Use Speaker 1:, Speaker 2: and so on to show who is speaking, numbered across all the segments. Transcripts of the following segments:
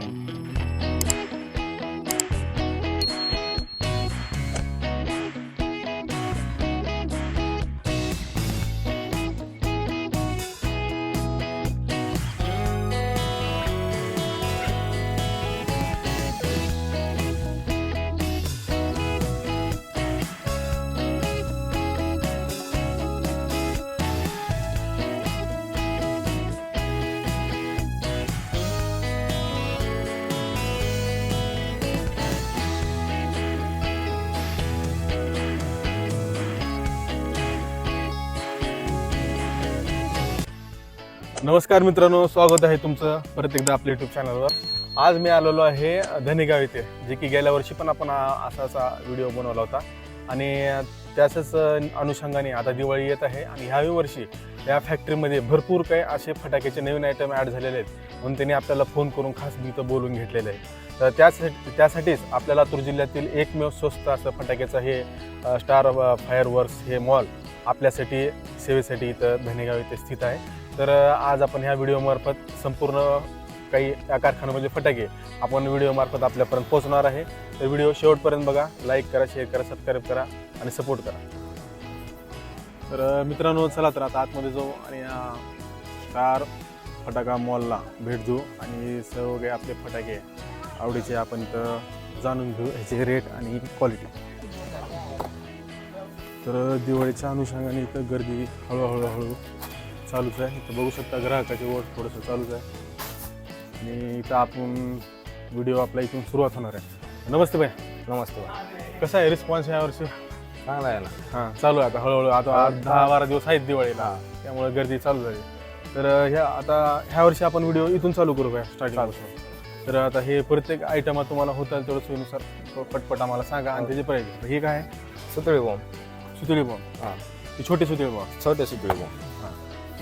Speaker 1: Thank you. नमस्कार मित्रांनो स्वागत आहे तुमचं परत एकदा आपल्या युट्यूब चॅनलवर आज मी आलेलो आहे धनेगाव येथे जे की गेल्या वर्षी पण आपण असा असा व्हिडिओ बनवला होता. आणि त्याच अनुषंगाने आता दिवाळी येत आहे आणि ह्याही वर्षी या फॅक्टरीमध्ये भरपूर काही असे फटाक्याचे नवीन आयटम ॲड झालेले आहेत. म्हणून त्यांनी आपल्याला फोन करून खास इथं बोलून घेतलेलं आहे. तर त्यासाठी त्यासाठीच आपल्या लातूर जिल्ह्यातील एकमेव स्वस्त असं फटाक्याचं हे स्टार फायर वर्क्स हे मॉल आपल्यासाठी सेवेसाठी इथं धनेगाव इथे स्थित आहे. तर आज आपण ह्या व्हिडिओमार्फत संपूर्ण काही या कारखान्यामधले फटाके आपण व्हिडिओमार्फत आपल्यापर्यंत पोहोचणार आहे. तर व्हिडिओ शेवटपर्यंत बघा लाईक करा शेअर करा सबस्क्राईब करा आणि सपोर्ट करा. तर मित्रांनो चला तर आता आतमध्ये जाऊ आणि या फटाका मॉलला भेट देऊ आणि सगळे आपले फटाके आवडीचे आपण इथं जाणून घेऊ ह्याचे रेट आणि क्वालिटी तर दिवाळीच्या अनुषंगाने इथं गर्दी हळूहळू हळू चालूच आहे. इथं बघू शकता ग्राहकाची ओढ थोडंसं चालूच आहे. आणि इथं आपण व्हिडिओ आपला इथून सुरुवात होणार आहे. नमस्ते भाई
Speaker 2: नमस्ते
Speaker 1: कसा आहे रिस्पॉन्स यावर्षी
Speaker 2: चांगला आहे ना.
Speaker 1: हां चालू आहे आता हळूहळू. आता आज दहा बारा दिवस आहेत दिवाळीला. त्यामुळे गर्दी चालू झाली. तर ह्या आता ह्या वर्षी आपण व्हिडिओ इथून चालू करू काय स्टार्टिंग तर आता हे प्रत्येक आयटम तुम्हाला होतं तेवढं सोयीनुसार. पटपट आम्हाला सांगा आणि त्याचे प्राईज हे काय आहे?
Speaker 2: सुतळी बॉम्ब
Speaker 1: सुतळी बॉम्ब.
Speaker 2: हां.
Speaker 1: ती छोटी सुतळी बॉम्ब.
Speaker 2: छोटे सुतळी बॉम्ब.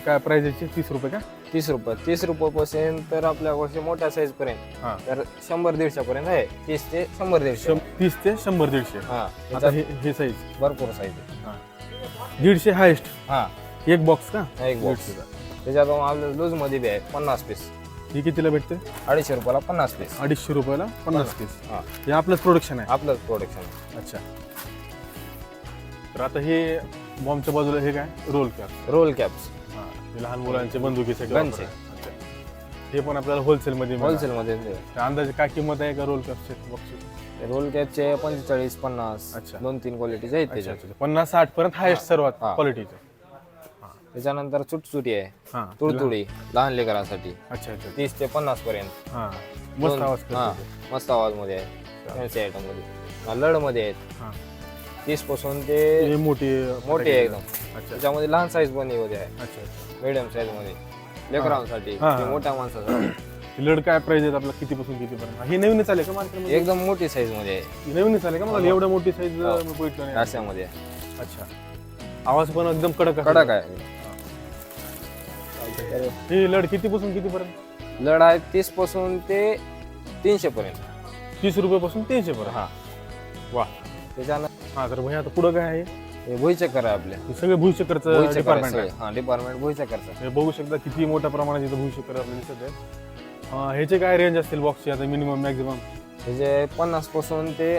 Speaker 1: काय याची तीस रुपये का?
Speaker 2: तीस रुपये. तीस रुपयापासून तर आपल्याकडचे मोठ्या साईज पर्यंत.
Speaker 1: हां.
Speaker 2: तर शंभर दीडशे पर्यंत आहे. तीस ते शंभर दीडशे.
Speaker 1: तीस ते शंभर दीडशे.
Speaker 2: हा.
Speaker 1: आता हे हे साईज
Speaker 2: भरपूर साईज आहे.
Speaker 1: दीडशे हायेस्ट
Speaker 2: हा.
Speaker 1: एक बॉक्स का?
Speaker 2: एक बॉक्स
Speaker 1: दीडशेचा.
Speaker 2: त्याच्यात आपल्या लूजमध्ये बी आहे पन्नास पीस
Speaker 1: ही कितीला भेटते
Speaker 2: अडीचशे रुपयाला पन्नास पीस
Speaker 1: अडीचशे रुपयाला पन्नास पीस
Speaker 2: हा.
Speaker 1: हे आपलंच प्रोडक्शन आहे.
Speaker 2: आपलंच प्रोडक्शन
Speaker 1: अच्छा. तर आता हे बॉम्बच्या बाजूला हे काय? रोल कॅप
Speaker 2: रोल कॅप्स
Speaker 1: हे लहान मुलांचे. वापरायचे. अच्छा. हे पण आपल्याला होलसेल मध्ये मिळणार.
Speaker 2: होलसेल मध्ये.
Speaker 1: तर अंदाजे काय किंमत आहे का रोल कॅपचे बॉक्सची
Speaker 2: रोल कॅपचे पंचेचाळीस पन्नास
Speaker 1: अच्छा.
Speaker 2: दोन तीन क्वालिटीचे आहेत त्याच्यात.
Speaker 1: अच्छा. पन्नास साठ पर्यंत हायेस्ट सर्वात
Speaker 2: हा.
Speaker 1: क्वालिटीचे
Speaker 2: त्याच्यानंतर चुटचुटी आहे.
Speaker 1: हा.
Speaker 2: तुडतुडी लहान लेकरांसाठी.
Speaker 1: अच्छा अच्छा.
Speaker 2: तीस ते पन्नास पर्यंत.
Speaker 1: हा. मस्त
Speaker 2: दोन-
Speaker 1: आवाज
Speaker 2: हा मस्त आवाजमध्ये आहे आयटममध्ये. लडमध्ये आहेत.
Speaker 1: हा.
Speaker 2: तीसपासून ते
Speaker 1: हे मोठी
Speaker 2: मोठी आहे एकदम.
Speaker 1: अच्छा.
Speaker 2: त्याच्यामध्ये लहान साईज पण मध्ये आहे
Speaker 1: अच्छा अच्छा.
Speaker 2: मिडियम साईजमध्ये. लेकरांसाठी
Speaker 1: हा, हा.
Speaker 2: ते मोठ्या माणसासाठी.
Speaker 1: ही लड काय प्राइस आहे आपला कितीपासून कितीपर्यंत? ही नवीन चालेल का मार्केटमध्ये?
Speaker 2: एकदम मोठी साईजमध्ये आहे.
Speaker 1: ही नवीन चालेल का? मला एवढं मोठी साईज
Speaker 2: हो.
Speaker 1: मी बघितलं नाही.
Speaker 2: रास्यामध्ये आहे.
Speaker 1: अच्छा. आवाज पण एकदम कडक.
Speaker 2: कडक आहे.
Speaker 1: ही. लड कितीपासून कितीपर्यंत?
Speaker 2: लड आहे तीसपासून ते तीनशे पर्यंत
Speaker 1: तीस रुपयापासून तीनशे पर्यंत
Speaker 2: हा.
Speaker 1: वा.
Speaker 2: त्याच्यानं
Speaker 1: हा तर भैया आता पुढं काय आहे?
Speaker 2: हे भुईचक्कर आहे आपले.
Speaker 1: हे सगळे
Speaker 2: भुईचक्कर
Speaker 1: डिपार्टमेंट
Speaker 2: आहे. हा डिपार्टमेंट भुईचक्करचं
Speaker 1: हे बघू शकता किती मोठ्या प्रमाणात इथं भूचक्कर आपल्याला दिसत आहे अं, ह्याचे काय रेंज असतील बॉक्सचे आता मिनिमम मॅक्झिमम
Speaker 2: त्याचे पन्नासपासून ते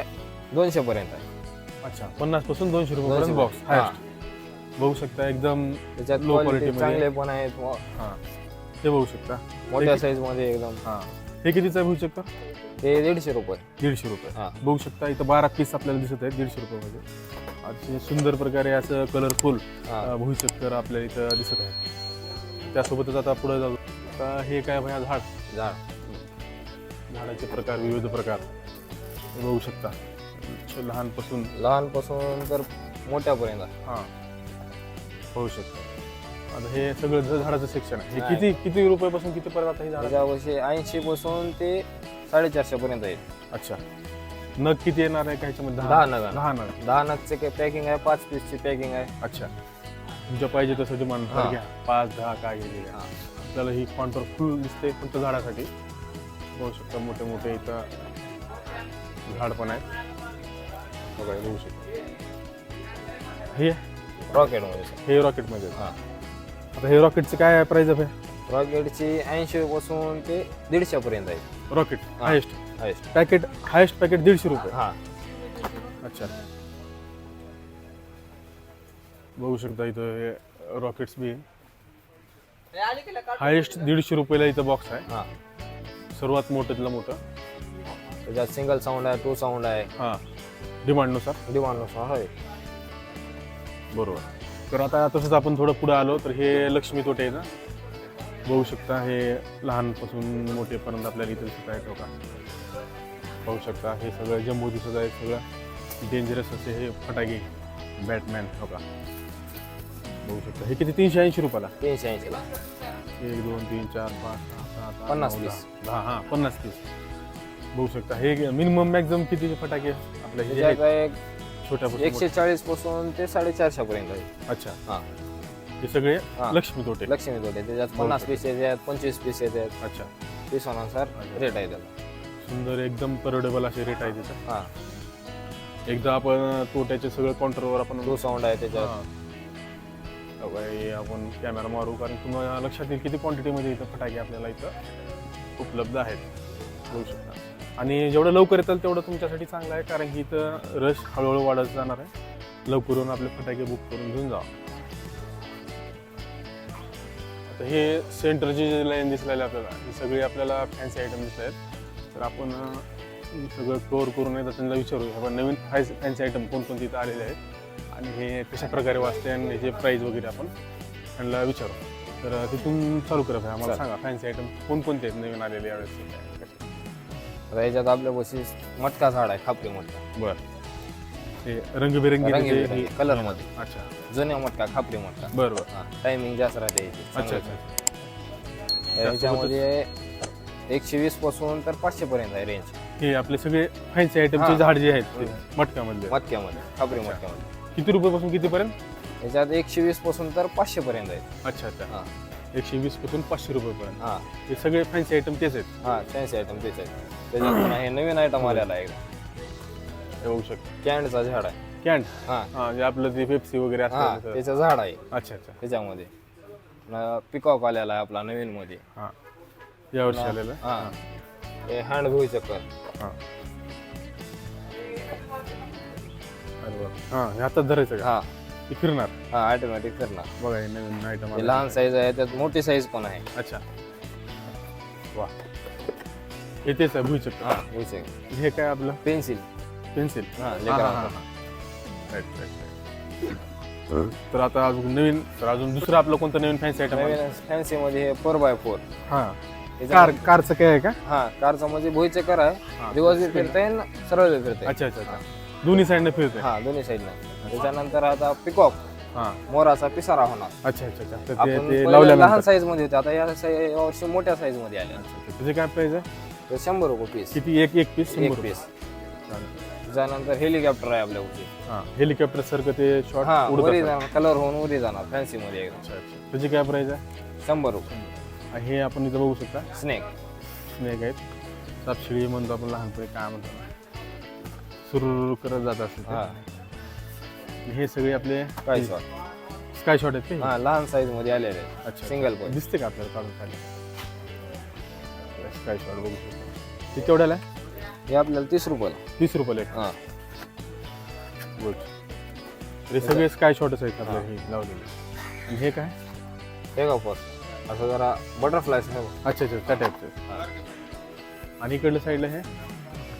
Speaker 2: दोनशे पर्यंत आहे.
Speaker 1: अच्छा पन्नासपासून दोनशे रुपयापर्यंत
Speaker 2: दोनशे
Speaker 1: बॉक्स
Speaker 2: हा.
Speaker 1: बघू शकता एकदम
Speaker 2: त्याच्यात
Speaker 1: Low quality
Speaker 2: क्वालिटी
Speaker 1: मध्ये.
Speaker 2: चांगले पण आहेत. मो-
Speaker 1: हा. हे बघू शकता.
Speaker 2: मोठ्या साईजमध्ये एकदम.
Speaker 1: हा. हे कितीचं आहे भूचक्कर
Speaker 2: ते दीडशे रुपये.
Speaker 1: दीडशे रुपये.
Speaker 2: हा.
Speaker 1: बघू शकता इथं बारा पीस आपल्याला दिसत आहेत दीडशे रुपयामध्ये अतिशय सुंदर प्रकारे असं कलरफुल
Speaker 2: हा.
Speaker 1: भुईचक्कर आपल्याला इथं दिसत आहे. त्यासोबतच आता पुढे जाऊ. आता हे काय भया झाड?
Speaker 2: झाड.
Speaker 1: झाडाचे प्रकार विविध प्रकार. हे बघू शकता. लहानपासून.
Speaker 2: लहानपासून तर मोठ्यापर्यंत.
Speaker 1: हां. होऊ शकतं. आता हे सगळं झ- झाडाचं सेक्शन आहे. हे. किती किती रुपयापासून किती पर्यंत आता हे झाड?
Speaker 2: ऐंशी पासून ते साडेचारशे पर्यंत आहेत
Speaker 1: अच्छा. नग किती येणार आहे का ह्याच्यामध्ये
Speaker 2: दहा नग.
Speaker 1: दहा नग.
Speaker 2: दहा नगचे पॅकिंग आहे पाच पीसची पॅकिंग आहे.
Speaker 1: अच्छा. तुमच्या पाहिजे तसं डिमांड
Speaker 2: हा.
Speaker 1: घ्या. पाच दहा काय गेलेले
Speaker 2: हा.
Speaker 1: आपल्याला ही कॉन्टर फुल दिसते फक्त झाडासाठी. बघू शकता मोठे मोठे इथं झाड पण आहेत. बघा हे बघू शकता. हे?
Speaker 2: रॉकेटमध्ये.
Speaker 1: हे रॉकेटमध्ये
Speaker 2: हा.
Speaker 1: आता हे रॉकेटचं काय प्राइस आहे?
Speaker 2: रॉकेटची ऐंशी पासून ते दीडशे पर्यंत आहे.
Speaker 1: Rocket. Highest
Speaker 2: highest
Speaker 1: packet highest packet दीडशे रुपये.
Speaker 2: हा.
Speaker 1: अच्छा. बघू शकता इथं हे रॉकेट्स बी हायेस्ट दीडशे रुपयाला इथं बॉक्स आहे.
Speaker 2: हा.
Speaker 1: सर्वात मोठ्यातलं मोठं.
Speaker 2: त्याच्यात सिंगल साऊंड आहे टू साऊंड आहे.
Speaker 1: हां. डिमांडनुसार
Speaker 2: डिमांडनुसार आहे
Speaker 1: बरोबर. तर आता तसंच आपण थोडं पुढे आलो तर हे लक्ष्मी तोटे आहे ना? बघू शकता हे लहानपासून मोठेपर्यंत आपल्याला इथं दिसत आहेत बघा पाहू शकता हे सगळं जम्बो दिसत आहे सगळं डेंजरस असे हे फटाके बॅटमॅन हो का? बघू शकता. हे किती? तीनशे ऐंशी रुपयाला?
Speaker 2: तीनशे ऐंशीला
Speaker 1: एक दोन तीन चार पाच सहा सात आठ,
Speaker 2: पन्नास
Speaker 1: नऊ. दहा दहा. हां पन्नास पीस बघू शकता. हे मिनिमम मॅक्झिमम कितीचे फटाके आपल्या हे जे
Speaker 2: त्याच्यात
Speaker 1: आहेत,
Speaker 2: एक
Speaker 1: छोट्यापासून
Speaker 2: एकशे चाळीसपासून ते साडेचारशे पर्यंत आहे.
Speaker 1: अच्छा.
Speaker 2: हा.
Speaker 1: हे सगळे
Speaker 2: हा.
Speaker 1: लक्ष्मी तोटे.
Speaker 2: लक्ष्मी तोटे. त्याच्यात पन्नास पीस येतात पंचवीस पीस येतात
Speaker 1: अच्छा.
Speaker 2: पिसानुसार रेट आहे त्याला.
Speaker 1: सुंदर एकदम परवडेबल असे रेट आहे तिथं.
Speaker 2: हा.
Speaker 1: एकदा आपण तोट्याचे सगळं काउंटरवर आपण
Speaker 2: टू साऊंड आहे त्याच्यात.
Speaker 1: हा. आपण कॅमेरा मारू कारण तुम्हाला लक्षात येईल किती क्वांटिटीमध्ये इथं फटाके आपल्याला इथं उपलब्ध आहेत. बघू शकता आणि जेवढं लवकर येतील तेवढं तुमच्यासाठी चांगलं आहे कारण की इथं रश हळूहळू वाढत जाणार आहे. लवकर येऊन आपले फटाके बुक करून घेऊन जा आता हे सेंटरची जे लाईन दिसलेली आपल्याला ही सगळी आपल्याला फॅन्सी आयटम दिसले आहेत. तर आपण सगळं कवर करून एकदा त्यांना विचारू आपण नवीन फॅन्सी आयटम कोणकोणते इथं आलेले आहेत आणि हे कशा प्रकारे वाचते आणि ह्याचे प्राईस वगैरे आपण त्यांना विचारू. तर तिथून चालू करा भाई आम्हाला. सांगा फॅन्सी आयटम कोणकोणते आहेत नवीन आलेले यावेळेस?
Speaker 2: आता याच्यात आपल्या बशी मटका झाड आहे खापरी मटका.
Speaker 1: बरं. ते रंगबिरंगी हे-
Speaker 2: कलरमध्ये
Speaker 1: अच्छा.
Speaker 2: जुन्या मटका खापरी मटका
Speaker 1: बरं बरं
Speaker 2: टायमिंग जास्त राहते याची.
Speaker 1: अच्छा
Speaker 2: चांगलं.
Speaker 1: अच्छा.
Speaker 2: याच्यामध्ये एकशे वीसपासून तर पाचशे पर्यंत आहे रेंज
Speaker 1: हे आपले सगळे फॅन्सी आयटमचे
Speaker 2: हा.
Speaker 1: झाड जे आहेत ते मटक्यामधले.
Speaker 2: मटक्यामध्ये खापरी
Speaker 1: अच्छा.
Speaker 2: मटक्यामध्ये.
Speaker 1: किती रुपयापासून कितीपर्यंत?
Speaker 2: याच्यात एकशे वीसपासून तर पाचशे पर्यंत आहे
Speaker 1: अच्छा अच्छा.
Speaker 2: हा.
Speaker 1: एकशे वीसपासून पाचशे रुपयेपर्यंत.
Speaker 2: हा.
Speaker 1: हे सगळे फॅन्सी आयटम तेच आहेत.
Speaker 2: हा फॅन्सी आयटम तेच आहे त्याच्यात पुन्हा हे नवीन आयटम आलेला आहे.
Speaker 1: हे बघू शकता.
Speaker 2: कॅन्डचा झाड आहे.
Speaker 1: कॅन्ट
Speaker 2: हा.
Speaker 1: हा जे आपलं ते पेप्सी वगैरे
Speaker 2: हा
Speaker 1: असतं
Speaker 2: त्याचं झाड आहे.
Speaker 1: अच्छा अच्छा.
Speaker 2: त्याच्यामध्ये. पिकॉक आलेला आहे आपला नवीन मध्ये.
Speaker 1: हा. यावर्षी आलेलं?
Speaker 2: हा. हे हँड भुई चक्कर
Speaker 1: हा. अरे. हा हे हातात धरायचं का?
Speaker 2: हा.
Speaker 1: ते फिरणार?
Speaker 2: हा ऑटोमॅटिक करणार
Speaker 1: बघा हे नवीन आयटम
Speaker 2: हे लहान साईज आहे त्यात मोठी साईज पण आहे.
Speaker 1: अच्छा. वा. हे तेच आहे भुईचक्र
Speaker 2: हा चक्कर
Speaker 1: हे काय आपलं?
Speaker 2: पेन्सिल.
Speaker 1: पेन्सिल.
Speaker 2: हा.
Speaker 1: राईट राईट तर आता अजून नवीन तर अजून दुसरं आपलं कोणतं नवीन फॅन्सी आयटम
Speaker 2: नवीन फॅन्सी मध्ये हे फोर बाय फोर
Speaker 1: हा. कार कारचं काय आहे का?
Speaker 2: हा कारचा म्हणजे भुई चक्कर
Speaker 1: हा.
Speaker 2: आहे रिवर्स बी फिरता येईल सरळ बी फिरता येईल.
Speaker 1: अच्छा अच्छा अच्छा. दोन्ही साईडने फिरते
Speaker 2: हा दोन्ही साईडला त्याच्यानंतर आता पिकॉक
Speaker 1: हा.
Speaker 2: मोराचा पिसारा होणार.
Speaker 1: अच्छा अच्छा अच्छा. तर
Speaker 2: आपण
Speaker 1: ते- ते
Speaker 2: पहिले लहान
Speaker 1: लावल्यानंतर
Speaker 2: साईजमध्ये होते आता या साई- या वर्षी मोठ्या साईजमध्ये आल्या
Speaker 1: त्याचे काय प्राइस आहे?
Speaker 2: तर शंभर रुपये पीस
Speaker 1: किती? एक एक पीस
Speaker 2: एक पीस त्याच्यानंतर हेलिकॉप्टर आहे आपल्या उशी
Speaker 1: हा हेलिकॉप्टर सारखं ते शॉर्ट
Speaker 2: हा
Speaker 1: उडत
Speaker 2: वरी. जाणार कलर होऊन वरी जाणार फॅन्सी मध्ये एकदम.
Speaker 1: त्याची काय प्राइस आहे?
Speaker 2: शंभर रुपये.
Speaker 1: आणि हे आपण इथं बघू शकता.
Speaker 2: स्नेक
Speaker 1: स्नेक आहेत. सापशिडी म्हणतो आपण लहानपणी काय म्हणतो ना. सुरू करत जात असते ते.
Speaker 2: हा.
Speaker 1: आणि हे सगळे आपले
Speaker 2: काय शॉट
Speaker 1: स्काय शॉट आहेत का
Speaker 2: हा? लहान साईजमध्ये आलेले आहेत.
Speaker 1: अच्छा.
Speaker 2: सिंगल पण
Speaker 1: दिसते का आपल्याला काढून खाली? स्काय शॉट बघू शकतो. ते केवढ्याला आहे?
Speaker 2: हे आपल्याला तीस रुपयाला.
Speaker 1: तीस रुपयाला एक.
Speaker 2: हा.
Speaker 1: गुड. हे सगळे स्काय शॉटच आहेत आपल्या हे. लावलेले. आणि हे काय?
Speaker 2: हे का फॉर असं जरा बटरफ्लाय
Speaker 1: अच्छा अच्छा त्या टाईपचे आणि इकडल्या साईडला हे?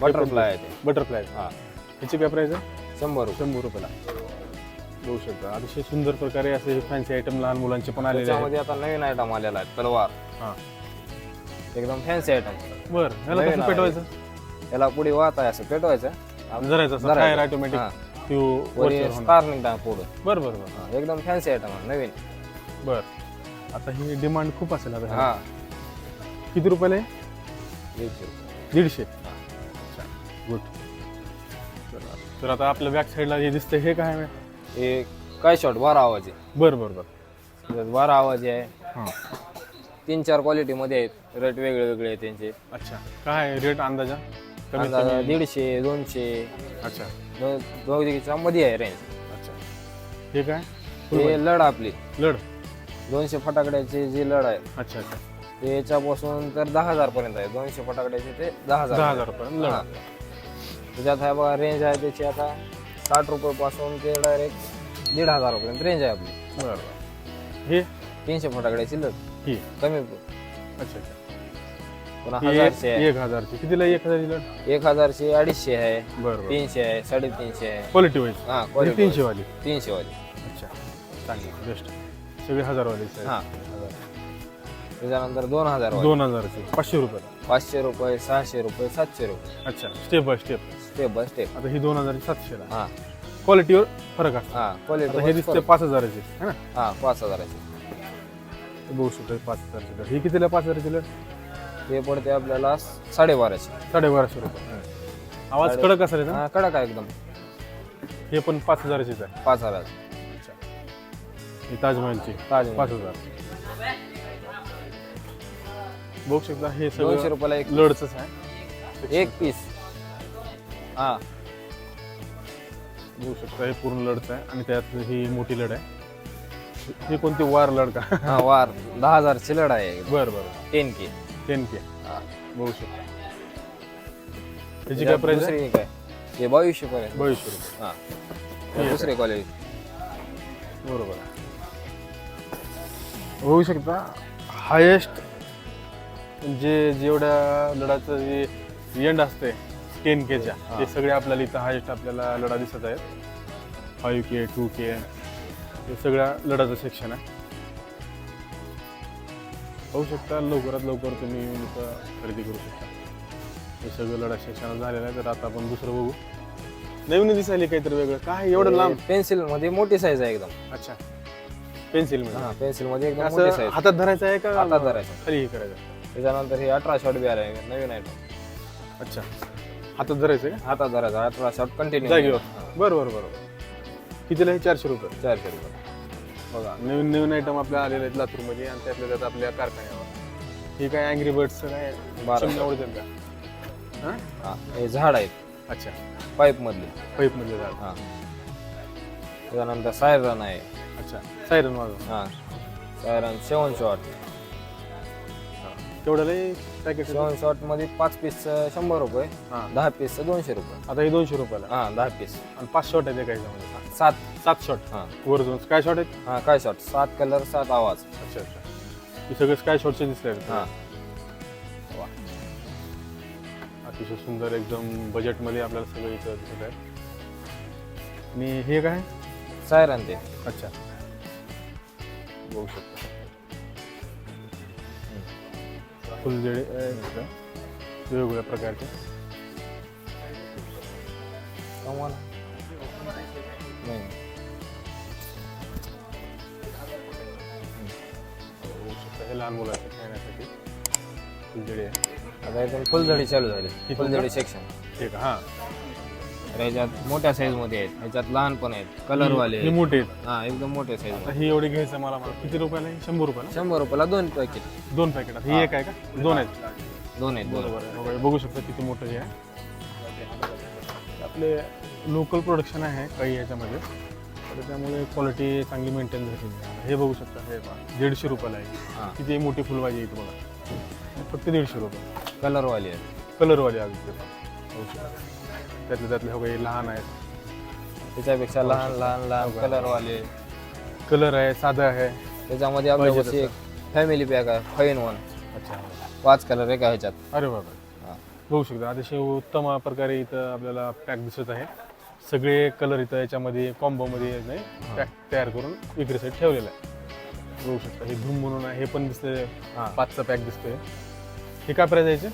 Speaker 2: बटरफ्लाय आहे ते.
Speaker 1: बटरफ्लाय
Speaker 2: हा.
Speaker 1: ह्याची काय प्राइस आहे?
Speaker 2: शंभर रुपये.
Speaker 1: शंभर रुपयाला. बघू शकता. अतिशय सुंदर प्रकारे असे फॅन्सी आयटम लहान मुलांचे पण आलेले आहेत.
Speaker 2: त्याच्यामध्ये आता नवीन आयटम आलेला आहे तलवार.
Speaker 1: हां.
Speaker 2: एकदम फॅन्सी आयटम
Speaker 1: बरं ह्याला
Speaker 2: नवीन
Speaker 1: कसं
Speaker 2: आहे.
Speaker 1: पेटवायचं?
Speaker 2: याला पुढे वाहत आहे असं पेटवायचं.
Speaker 1: असं ऑटोमॅटिक
Speaker 2: हां. स्टार निघता पुढं.
Speaker 1: बरं बरं बरं.
Speaker 2: हा, एकदम फॅन्सी आयटम आहे नवीन.
Speaker 1: बरं. आता ही डिमांड खूप असेल आता ह्याला.
Speaker 2: हा.
Speaker 1: किती रुपयाला आहे?
Speaker 2: दीडशे रुपये.
Speaker 1: दीडशे. अच्छा. गुड तर आता आपल्या बॅक साईडला हे दिसतंय हे काय आहे?
Speaker 2: हे काय शॉट बारा आवाज आहे.
Speaker 1: बरं बरं बरं.
Speaker 2: त्याच्यात बारा आवाज आहे.
Speaker 1: हां.
Speaker 2: तीन चार क्वालिटी मध्ये आहेत. रेट वेगळे वेगळे आहेत त्यांचे.
Speaker 1: अच्छा. काय रेट अंदाजा? कमीत कमी
Speaker 2: दीडशे दोनशे.
Speaker 1: अच्छा.
Speaker 2: दो- दोघीच्या मध्ये आहे रेंज
Speaker 1: अच्छा. हे काय?
Speaker 2: ते लढ आपली.
Speaker 1: लढ.
Speaker 2: दोनशे फटाकड्याचे जे लढ आहे
Speaker 1: अच्छा अच्छा.
Speaker 2: ते याच्यापासून तर दहा हजार पर्यंत आहे. दोनशे फटाकड्याचे ते दहा हजार.
Speaker 1: दहा हजार पर्यंत लढ.
Speaker 2: त्याच्यात आहे बघा रेंज आहे त्याची आता साठ रुपये पासून ते डायरेक्ट दीड हजारापर्यंत रेंज आहे आपली.
Speaker 1: बरं. हे?
Speaker 2: तीनशे फटाकड्याची लग
Speaker 1: ही.
Speaker 2: कमी.
Speaker 1: अच्छा अच्छा.
Speaker 2: पुन्हा
Speaker 1: ही
Speaker 2: हजारशे आहे.
Speaker 1: एक हजारची कितीला एक हजारची लढ
Speaker 2: एक हजारशे अडीचशे आहे.
Speaker 1: बरं
Speaker 2: तीनशे आहे साडेतीनशे आहे.
Speaker 1: क्वालिटी वाईज
Speaker 2: हा
Speaker 1: म्हणजे
Speaker 2: quality
Speaker 1: तीनशे
Speaker 2: wise.
Speaker 1: वाली?
Speaker 2: तीनशे वाली
Speaker 1: अच्छा. चांगली बेस्ट. सगळे हजारवालीच
Speaker 2: हा
Speaker 1: आहे
Speaker 2: त्याच्यानंतर दोन हजार वाली.
Speaker 1: दोन हजारची. पाचशे रुपये.
Speaker 2: पाचशे रुपये सहाशे रुपये सातशे रुपये.
Speaker 1: अच्छा step by step
Speaker 2: step by step
Speaker 1: आता ही दोन हजारची सातशेला
Speaker 2: हा.
Speaker 1: क्वालिटीवर फरक असतो.
Speaker 2: हा
Speaker 1: आता हे
Speaker 2: क्वालिटी
Speaker 1: दिसते पाच हजाराची है ना?
Speaker 2: हा पाच हजाराची.
Speaker 1: हे बघू शकतो पाच हजारची. लढ ही कितीला पाच हजारची लढ
Speaker 2: ते पडते आपल्याला साडेबाराशे.
Speaker 1: साडेबाराशे रुपये. आवाज कडक असेल ना?
Speaker 2: हा कडक आहे एकदम.
Speaker 1: हे पण पाच हजाराचीच आहे.
Speaker 2: पाच हजार.
Speaker 1: ही ताजमहलची.
Speaker 2: ताजमहल.
Speaker 1: पाच हजार. बघू शकता हे
Speaker 2: दोनशे
Speaker 1: सगळं
Speaker 2: रुपयाला एक
Speaker 1: लढच आहे.
Speaker 2: एक पीस हा.
Speaker 1: बघू शकता हे पूर्ण लढच आहे आणि त्यात ही मोठी लढ आहे. ही कोणती? वार लढ का?
Speaker 2: हा वार. दहा हजार चिलड आहे.
Speaker 1: बरं बरं.
Speaker 2: टेन के.
Speaker 1: टेन के बघू शकता. त्याची काय प्राइस आहे?
Speaker 2: काय? ते बावीसशे पर्यंत.
Speaker 1: बावीसशे रुपये.
Speaker 2: हा. दुसरे कॉलेज
Speaker 1: बरोबर. होऊ शकता हायेस्ट जे जेवढ्या लढाचं जे एंड असते टेन केच्या ते सगळे आपल्याला इथं हायेस्ट आपल्याला लढा दिसत आहेत. फाईव्ह के टू के हे सगळ्या लढाचं सेक्शन आहे. होऊ शकता लवकरात लवकर तुम्ही येऊन इथं खरेदी करू शकता. हे सगळं लढा सेक्शन झालेलं आहे तर आता आपण दुसरं बघू. नवीन दिसायली काहीतरी वेगळं. काय एवढं लांब?
Speaker 2: पेन्सिलमध्ये मोठी साईज आहे एकदम.
Speaker 1: अच्छा. पेन्सिलमध्ये.
Speaker 2: हा पेन्सिलमध्ये एकदम मोठी
Speaker 1: असं हातात धरायचं आहे का?
Speaker 2: हातात धरायचं.
Speaker 1: खाली हे करायचं
Speaker 2: त्याच्यानंतर हे अठरा शॉट बी आले नवीन आयटम
Speaker 1: अच्छा. हातात धरायचं आहे
Speaker 2: हातात धरायचा अठरा शॉट कंटिन्यू
Speaker 1: जागेवर बरं बरं बरोबर कितीला हे चारशे रुपये.
Speaker 2: चारशे रुपये.
Speaker 1: बघा नवीन नवीन आयटम आपल्या आलेले आहेत लातूरमध्ये आणि त्यातल्या त्यात आपल्या कारखान्यावर. हे काय अँग्री बर्ड्सचं काय
Speaker 2: बारा.
Speaker 1: चिमण्या उडतात का? हां?
Speaker 2: हा हे झाड आहेत.
Speaker 1: अच्छा.
Speaker 2: पाईप मधले
Speaker 1: पाईपमधले झाड.
Speaker 2: हा. त्याच्यानंतर सायरन आहे.
Speaker 1: अच्छा सायरन माझं
Speaker 2: हा. Siren seven shot.
Speaker 1: तेवढ्याला packet
Speaker 2: seven शॉटमध्ये पाच पीस शंभर रुपये
Speaker 1: हां.
Speaker 2: दहा पीस दोनशे रुपये.
Speaker 1: आता हे दोनशे रुपयाला?
Speaker 2: हा दहा पीस
Speaker 1: आणि पाच शॉट आहेत एका ह्याच्यामध्ये
Speaker 2: सात
Speaker 1: सात शॉट
Speaker 2: हा.
Speaker 1: वर जाऊन स्काय शॉट आहेत?
Speaker 2: हा काय शॉट सात कलर सात आवाज.
Speaker 1: अच्छा अच्छा. हे सगळे स्काय शॉटचे दिसले आहेत.
Speaker 2: हा.
Speaker 1: अतिशय सुंदर एकदम बजेटमध्ये आपल्याला सगळं इथं दिसत आहे. आणि हे काय?
Speaker 2: सायरन ते.
Speaker 1: अच्छा. बघू शकता. फुलझडे. वेगवेगळ्या प्रकारचे.
Speaker 2: नाही.
Speaker 1: हे लहान मुलांचे खेळण्यासाठी. फुलझडे आहे.
Speaker 2: आता एकदम फुलझडी चालू झाली.
Speaker 1: ही
Speaker 2: फुलझडी सेक्शन
Speaker 1: ठीक आहे हां
Speaker 2: याच्यात मोठ्या साईजमध्ये आहेत. ह्याच्यात लहान पण आहेत. कलर वाले
Speaker 1: हे. मोठे आहेत.
Speaker 2: हा एकदम मोठ्या साईज
Speaker 1: ही एवढी घ्यायचं मला. मला किती रुपयाला आहे? शंभर रुपयाला?
Speaker 2: शंभर रुपयाला दोन पॅकेट
Speaker 1: दोन पॅकेट ही एक आहे का? दोन आहेत.
Speaker 2: दोन आहेत
Speaker 1: बरोबर आहे. बघा, बघू शकता किती मोठं हे आहे. आपले लोकल प्रोडक्शन आहे काही याच्यामध्ये. तर त्यामुळे क्वालिटी चांगली मेंटेन झाली. हे बघू शकता हे पहा, दीडशे रुपयाला आहे.
Speaker 2: हा.
Speaker 1: किती मोठी फुलभाजी आहे तुम्हाला फक्त दीडशे रुपये.
Speaker 2: कलर वाले आहेत
Speaker 1: कलरवाले पहा. बघू शकता. त्यातले त्यातले हो काही लहान आहेत.
Speaker 2: त्याच्यापेक्षा लहान लहान लहान कलर वाले
Speaker 1: कलर आहे. साधा आहे.
Speaker 2: त्याच्यामध्ये आपल्यापाशी एक फॅमिली पॅक आहे फाईव्ह इन वन
Speaker 1: अच्छा
Speaker 2: पाच कलर एका ह्याच्यात?
Speaker 1: अरे बाबा. बघू शकता. अतिशय उत्तम प्रकारे इथं आपल्याला पॅक दिसत आहे. सगळे कलर इथं याच्यामध्ये कॉम्बोमध्ये नाही पॅक तयार करून विक्रीसाठी ठेवलेलं आहे. बघू शकता. हे धूम म्हणून आहे हे पण दिसतंय.
Speaker 2: हा.
Speaker 1: पाचचा पॅक दिसतोय. हे काय प्राइस यायचे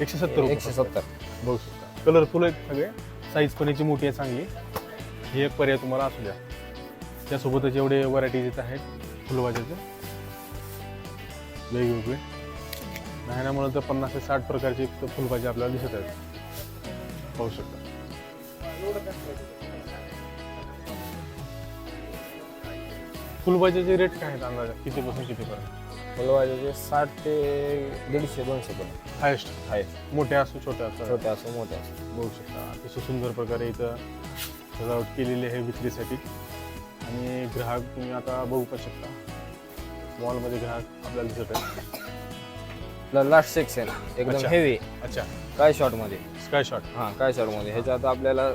Speaker 1: एकशे सत्तर
Speaker 2: एकशे सत्तर.
Speaker 1: बघू शकता. कलरफुल आहेत सगळे. साईज पण याची मोठी आहे चांगली. ही एक पर्याय तुम्हाला असू द्या. त्यासोबतच एवढे व्हरायटीज इथं आहेत फुलभाज्याचे वेगवेगळे नाही ना म्हणून तर पन्नास ते साठ प्रकारची फुलभाजी आपल्याला दिसत आहेत. पाहू शकता. फुलभाज्याचे रेट काय आहेत अंदाजा? कितीपासून कितीपर्यंत?
Speaker 2: फुलवाजे साठ ते दीडशे दोनशे पर्यंत.
Speaker 1: हायेस्ट
Speaker 2: आहे
Speaker 1: मोठे असो छोटे असो?
Speaker 2: छोटे असो मोठे असो.
Speaker 1: बघू शकता. अतिशय सुंदर प्रकारे इथं सजावट केलेली आहे विक्रीसाठी. आणि ग्राहक तुम्ही आता बघू शकता. मॉलमध्ये ग्राहक आपल्याला दिसत आहेत
Speaker 2: लास्ट सेक्शन एकदम
Speaker 1: अच्छा.
Speaker 2: हेवी
Speaker 1: अच्छा.
Speaker 2: काय शॉर्टमध्ये.
Speaker 1: स्काय शॉट
Speaker 2: हा काय शॉर्टमध्ये. ह्याच्यात आपल्याला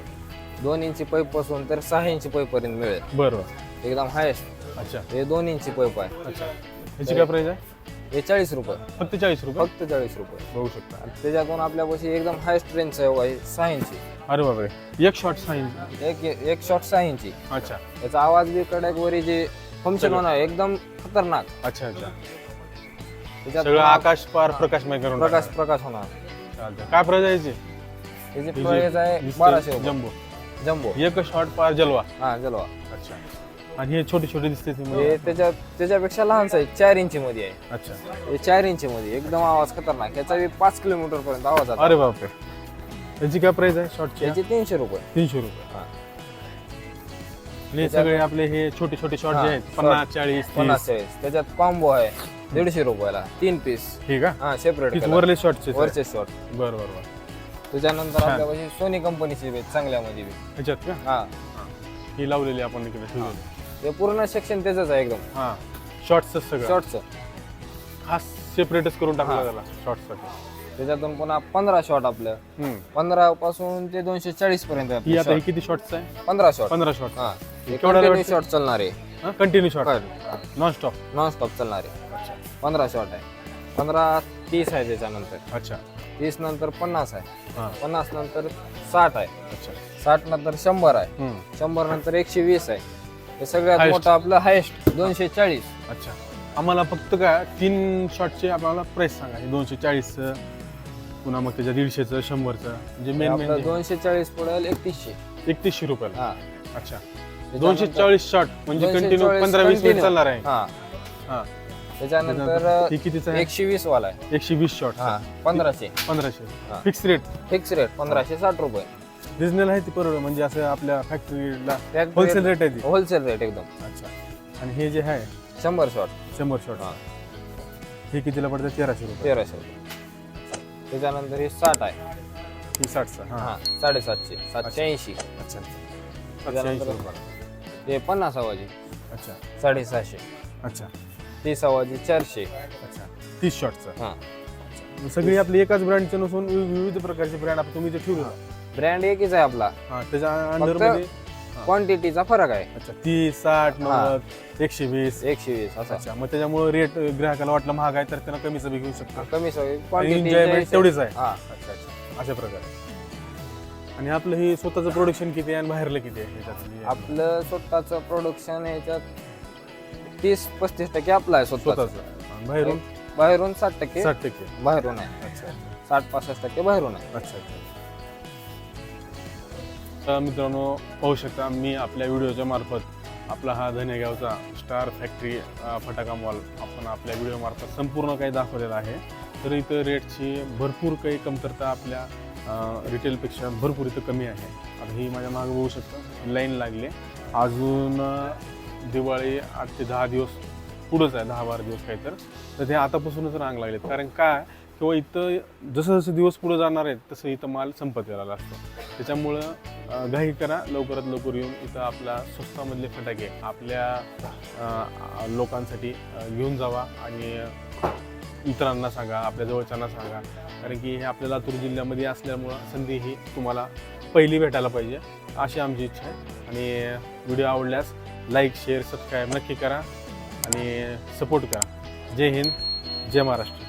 Speaker 2: दोन इंची पाईपपासून तर सहा इंची पाईप पर्यंत मिळेल.
Speaker 1: बरोबर.
Speaker 2: एकदम हायस्ट
Speaker 1: अच्छा.
Speaker 2: हे दोन इंची पाईप आहे.
Speaker 1: अच्छा. ह्याची काय प्राइस आहे?
Speaker 2: हे चाळीस रुपये.
Speaker 1: फक्त चाळीस रुपये?
Speaker 2: फक्त चाळीस रुपये.
Speaker 1: बघू शकता.
Speaker 2: आणि त्याच्यातून आपल्यापाशी एकदम हायस्ट रेंज आहे सहा इंची.
Speaker 1: अरे बापरे. एक शॉट साईन
Speaker 2: एक एक शॉट सहा इंची.
Speaker 1: अच्छा.
Speaker 2: याचा आवाज बी कडक वरी जे फंक्शन होणार आहे, एकदम खतरनाक.
Speaker 1: अच्छा अच्छा.
Speaker 2: त्याच्यात
Speaker 1: सगळं आकाश पार प्रकाशमय करून
Speaker 2: प्रकाश प्रकाश होणार.
Speaker 1: काय प्राइस आहे याची?
Speaker 2: त्याची प्राइस आहे बाराशे रुपये.
Speaker 1: जम्बो.
Speaker 2: जम्बो.
Speaker 1: एक शॉट पार जलवा.
Speaker 2: हा जलवा.
Speaker 1: अच्छा. आणि हे छोटे छोटे दिसते ते मला.
Speaker 2: हे त्याच्या त्याच्यापेक्षा लहान साईज चार इंची मध्ये आहे.
Speaker 1: अच्छा.
Speaker 2: हे चार इंची मध्ये एकदम आवाज खतरनाक. याचा बी पाच किलोमीटर पर्यंत आवाज आता.
Speaker 1: अरे बापरे. याची काय प्राइस आहे शॉर्टची
Speaker 2: याची तीनशे रुपये.
Speaker 1: तीनशे रुपये.
Speaker 2: हा.
Speaker 1: आणि हे सगळे आपले हे छोटे छोटे शॉर्ट जे आहेत. पन्नास चाळीस
Speaker 2: पन्नास चाळीस. त्याच्यात कॉम्बो आहे दीडशे रुपयाला तीन पीस
Speaker 1: ठीक आहे
Speaker 2: हा सेपरेट
Speaker 1: वरले शॉर्टचे
Speaker 2: वरचे शॉट
Speaker 1: बरं बरं
Speaker 2: त्याच्यानंतर. आपल्यापाशी सोनी कंपनीची बी चांगल्यामध्ये बी
Speaker 1: ह्याच्यात का?
Speaker 2: हा.
Speaker 1: ही लावलेली आपण इकडे. ठेवलेली
Speaker 2: हे पूर्ण सेक्शन त्याच आहे एकदम.
Speaker 1: हा. शॉर्टच सगळं.
Speaker 2: शॉर्टचं
Speaker 1: खास सेपरेटच करून टाकला. त्याला शॉर्टसाठी
Speaker 2: त्याच्यातून पुन्हा पंधरा शॉट आपलं. पंधरा पासून ते दोनशे चाळीस पर्यंत
Speaker 1: किती शॉर्टच आहे?
Speaker 2: पंधरा शॉट
Speaker 1: पंधरा शॉट
Speaker 2: हा.
Speaker 1: केवढ्याला भेटते?
Speaker 2: शॉट चालणार आहे.
Speaker 1: Continue shot? Non stop
Speaker 2: non stop चालणार आहे.
Speaker 1: अच्छा
Speaker 2: पंधरा शॉट आहे. पंधरा तीस आहे त्याच्यानंतर.
Speaker 1: अच्छा.
Speaker 2: तीस नंतर पन्नास आहे.
Speaker 1: हा.
Speaker 2: पन्नास नंतर साठ आहे.
Speaker 1: अच्छा.
Speaker 2: साठ नंतर शंभर आहे.
Speaker 1: हम्म.
Speaker 2: शंभर नंतर एकशे वीस आहे. हे सगळ्यात
Speaker 1: Highest.
Speaker 2: मोठं आपलं हायस्ट दोनशे चाळीस.
Speaker 1: अच्छा. आम्हाला फक्त काय तीन शॉटचे आपल्याला प्राइस सांगा. दोनशे चाळीसचं पुन्हा मग त्याच्या दीडशेचं शंभरचं. म्हणजे मेन
Speaker 2: आपलं
Speaker 1: मेन
Speaker 2: दोनशे चाळीस पडेल एकतीसशे.
Speaker 1: एकतीसशे रुपयाला.
Speaker 2: हा.
Speaker 1: अच्छा. दोनशे चाळीस शॉट म्हणजे
Speaker 2: 240
Speaker 1: कंटिन्यू पंधरा वीस मिनिट. चालणार आहे.
Speaker 2: हा.
Speaker 1: हा.
Speaker 2: त्याच्यानंतर
Speaker 1: कितीचं
Speaker 2: एकशे वीस वाला आहे.
Speaker 1: एकशे वीस शॉट
Speaker 2: हा पंधराशे.
Speaker 1: पंधराशे. फिक्स रेट
Speaker 2: फिक्स रेट पंधराशे साठ रुपये.
Speaker 1: रिजनल आहे ती परवड म्हणजे असं आपल्या फॅक्टरीला होलसेल रेट आहे ती.
Speaker 2: होलसेल रेट एकदम.
Speaker 1: अच्छा. आणि हे जे आहे?
Speaker 2: शंभर शॉट
Speaker 1: शंभर शॉट
Speaker 2: हा.
Speaker 1: हे कितीला पडतं? तेराशे रुपये.
Speaker 2: तेराशे रुपये. त्याच्यानंतर हे साठ आहे.
Speaker 1: ही साठचं हा.
Speaker 2: हा साडेसातशे सातशे ऐंशी.
Speaker 1: अच्छा
Speaker 2: त्याच्यानंतर हे पन्नास आवाजी.
Speaker 1: अच्छा.
Speaker 2: साडेसहाशे.
Speaker 1: अच्छा.
Speaker 2: तीस आवाजी चारशे.
Speaker 1: अच्छा. तीस शॉटचं
Speaker 2: हा.
Speaker 1: सगळी आपली एकाच ब्रँडचे नसून वि- विविध प्रकारचे ब्रँड आपण तुम्ही जे ठेवले
Speaker 2: ब्रँड एकच आहे आपला.
Speaker 1: हा त्याच्या अंडरमध्ये.
Speaker 2: क्वांटिटीचा फरक आहे.
Speaker 1: अच्छा तीस साठ नव्वद एकशे वीस.
Speaker 2: एकशे वीस असा.
Speaker 1: अच्छा मग त्याच्यामुळे रेट ग्राहकाला वाटलं महाग आहे तर त्यांना कमीच बी घेऊ शकतो.
Speaker 2: कमी
Speaker 1: Enjoyment तेवढीच आहे.
Speaker 2: हा.
Speaker 1: अच्छा अच्छा. अशा प्रकारे. आणि आपलं हे स्वतःचं प्रोडक्शन किती आहे आणि बाहेरलं किती आहे ह्याच्यात?
Speaker 2: आपलं स्वतःचं प्रोडक्शन याच्यात तीस पस्तीस टक्के आपलं आहे स्वतःच.
Speaker 1: स्वतःचं. आणि बाहेरून?
Speaker 2: बाहेरून साठ टक्के.
Speaker 1: साठ टक्के.
Speaker 2: बाहेरून आहे.
Speaker 1: अच्छा
Speaker 2: साठ पासष्ट टक्के बाहेरून आहे.
Speaker 1: अच्छा अच्छा. तर मित्रांनो पाहू शकता मी आपल्या व्हिडिओच्या मार्फत आपला हा धनेगावचा स्टार फॅक्टरी अ, फटाका मॉल आपण आपल्या व्हिडिओ मार्फत संपूर्ण काही दाखवलेला आहे. तर इथं रेटची भरपूर काही कमतरता आपल्या रिटेलपेक्षा भरपूर इथं कमी आहे. आता ही माझ्या मागं बघू शकतं. लाईन लागली आहे. अजून दिवाळी आठ ते दहा दिवस पुढंच आहे दहा बारा दिवस काही तर तर ते आतापासूनच रांग लागलेत. कारण काय किंवा इथं जसं जसं दिवस पुढे जाणार आहेत तसं इथं माल संपत यायला लागतो त्याच्यामुळं घाई करा. लवकरात लवकर येऊन इथं आपला स्वस्तामधले फटाके आपल्या लोकांसाठी घेऊन जावा आणि इतरांना सांगा आपल्या जवळच्यांना सांगा. कारण की हे आपल्या लातूर जिल्ह्यामध्ये असल्यामुळं संधी ही तुम्हाला पहिली भेटायला पाहिजे अशी आमची इच्छा आहे. आणि व्हिडिओ आवडल्यास लाईक शेअर सबस्क्राईब नक्की करा आणि सपोर्ट करा. जय हिंद जय महाराष्ट्र.